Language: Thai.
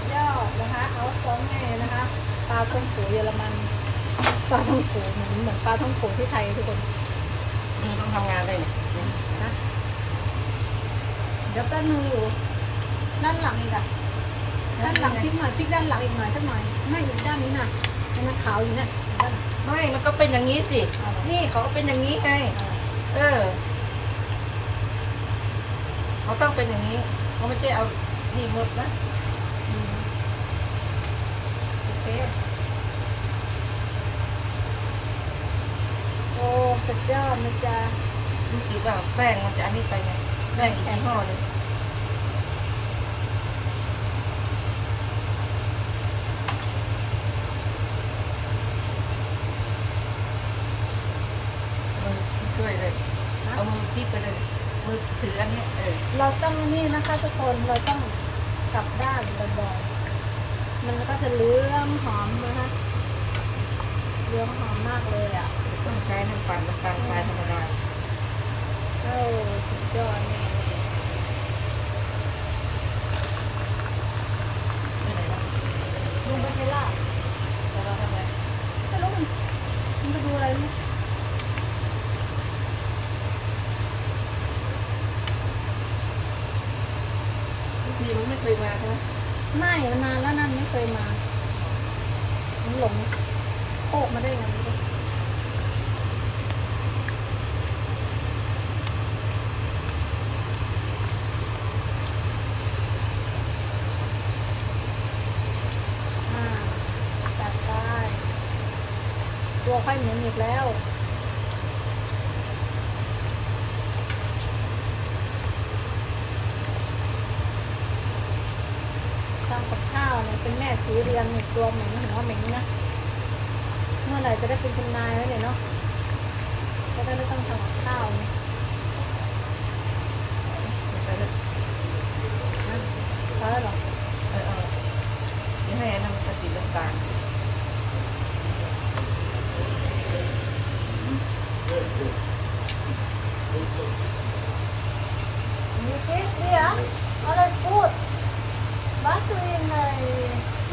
นะคะเอาสองแง่นะคะปลาท่องโกเยอรมันปลาท่องโกเหมือนเหมือนปลาท่องโกที่ไทยทุกคนมึงต้องทำงานได้เนี่ยนะเดี๋ยวแป๊บนึงอยู่ด้านหลังอีกอะด้านหลังพลิกหน่อยพลิกด้านหลังอีกหน่อยสักหน่อยไม่อยู่ด้านนี้น่ะมันขาวอยู่เนี่ยด้านหลังไม่มันก็เป็นอย่างนี้สิ นี่เขาก็เป็นอย่างนี้ไงเออเขาต้องเป็นอย่างนี้เขาไม่ใช่เอานี่หมดนะอืม โอเค โอ้สุดยอดนะจ๊ะดูสิว่าแป้งมันจะอันนี้ไปไงแป้งอีกยี่ห้อหนึงมือช่วยเลย เอามือพลิกไปเลย มือถืออันเนี้ยเออ เราต้องนี่นะคะทุกคน เราต้อง กลับด้านบ่อยๆมันก็จะเหลืองหอมนะคะเหลืองหอมมากเลยอะ ต้องใช้น้ำปั่นน้ำตาลทรายธรรมดาโอ้สุดยอดนี่นี่ไม่ไหนวะลุงไปใช้ลาบแต่เราทำไงไม่รู้มันมันไปดูอะไรมั้ย บางทีมันไม่ เคยมาใช่ไหมไม่มันนานแล้วนั่นไม่เคยมามันหลงโคกมาได้ไงไม่รู้อ่าจัดได้ตัวค่เหมือนอีกแล้วำกับข้าวเนี่ยเป็นแม่สีเรือนเนี่ยตัวเหม็นเห็นว่าเหม็นนะเมื่อไหร่จะได้เป็นคุณนายแล้วเนี่ยเนาะจะได้ไม่ต้องทำกับข้าวเนี่ยไปเลยนะพอแล้วเหรอเออเออจะให้อันนั้นกระสีน้ำตาลมีกิ๊กเดีย